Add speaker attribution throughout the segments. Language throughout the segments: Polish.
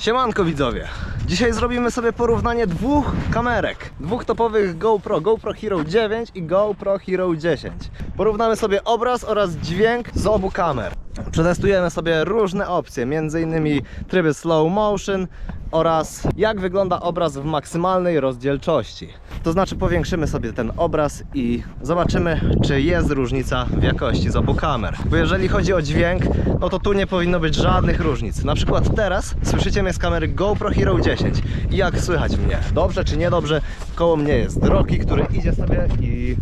Speaker 1: Siemanko widzowie. Dzisiaj zrobimy sobie porównanie dwóch kamerek. Dwóch topowych GoPro, GoPro Hero 9 i GoPro Hero 10. Porównamy sobie obraz oraz dźwięk z obu kamer. Przetestujemy sobie różne opcje, m.in. tryby slow motion oraz jak wygląda obraz w maksymalnej rozdzielczości. To znaczy powiększymy sobie ten obraz i zobaczymy, czy jest różnica w jakości z obu kamer. Bo jeżeli chodzi o dźwięk, no to tu nie powinno być żadnych różnic. Na przykład teraz słyszycie mnie z kamery GoPro Hero 10 i jak słychać mnie? Dobrze czy niedobrze? Koło mnie jest drogi, który idzie sobie i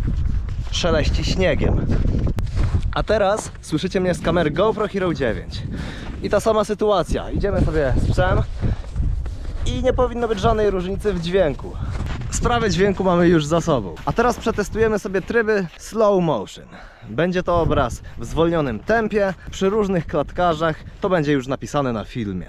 Speaker 1: szeleści śniegiem. A teraz słyszycie mnie z kamery GoPro Hero 9. I ta sama sytuacja. Idziemy sobie z psem i nie powinno być żadnej różnicy w dźwięku. Sprawę dźwięku mamy już za sobą. A teraz przetestujemy sobie tryby slow motion. Będzie to obraz w zwolnionym tempie, przy różnych klatkarzach. To będzie już napisane na filmie.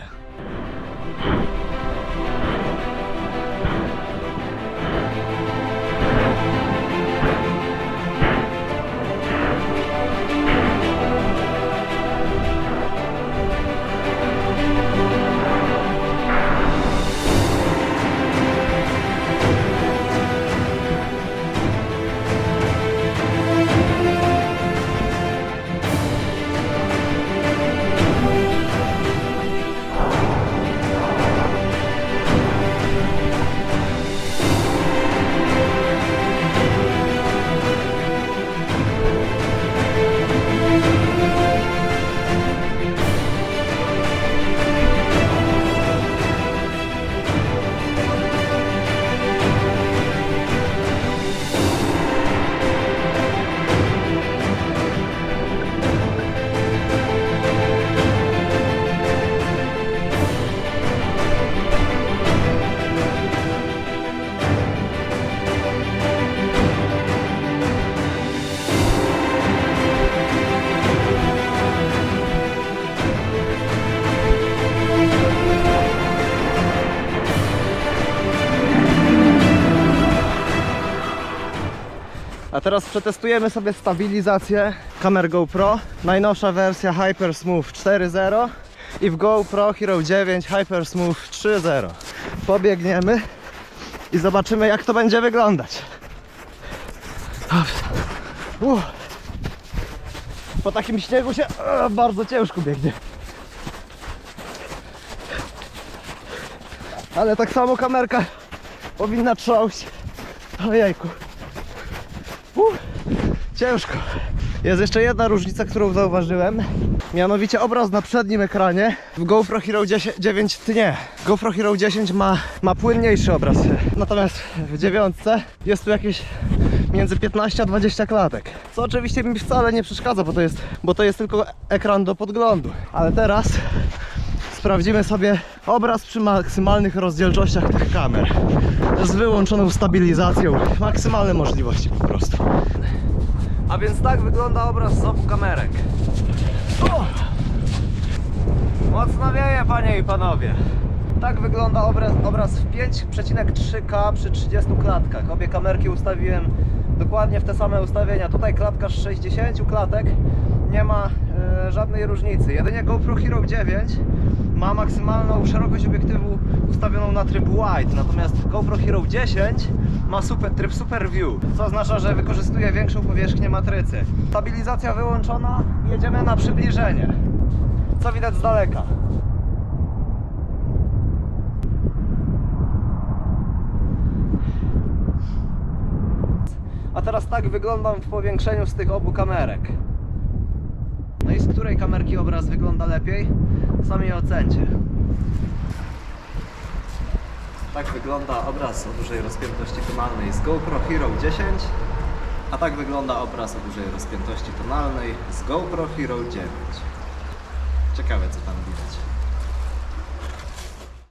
Speaker 1: A teraz przetestujemy sobie stabilizację kamer GoPro. Najnowsza wersja Hyper Smooth 4.0 i w GoPro Hero 9 Hyper Smooth 3.0. Pobiegniemy i zobaczymy jak to będzie wyglądać. Po takim śniegu się bardzo ciężko biegnie. Ale tak samo kamerka powinna trząść. Ojejku. Uff, ciężko. Jest jeszcze jedna różnica, którą zauważyłem. Mianowicie obraz na przednim ekranie w GoPro Hero 10, 9 tnie. GoPro Hero 10 ma, ma płynniejszy obraz. Natomiast w dziewiątce jest tu jakieś między 15 a 20 klatek. Co oczywiście mi wcale nie przeszkadza, bo to jest, bo to jest tylko ekran do podglądu. Ale teraz sprawdzimy sobie obraz przy maksymalnych rozdzielczościach tych kamer. Z wyłączoną stabilizacją. Maksymalne możliwości po prostu. A więc tak wygląda obraz z obu kamerek. O! Mocno wieje, panie i panowie. Tak wygląda obraz, obraz w 5,3K przy 30 klatkach. Obie kamerki ustawiłem dokładnie w te same ustawienia. Tutaj klatka z 60 klatek nie ma żadnej różnicy. Jedynie GoPro Hero 9 ma maksymalną szerokość obiektywu ustawioną na tryb wide, natomiast GoPro Hero 10 ma super, tryb Super View, co oznacza, że wykorzystuje większą powierzchnię matrycy. Stabilizacja wyłączona, jedziemy na przybliżenie. Co widać z daleka? A teraz tak wyglądam w powiększeniu z tych obu kamerek. No i z której kamerki obraz wygląda lepiej? Sami ocencie. Tak wygląda obraz o dużej rozpiętości tonalnej z GoPro Hero 10, a tak wygląda obraz o dużej rozpiętości tonalnej z GoPro Hero 9. Ciekawe co tam widać.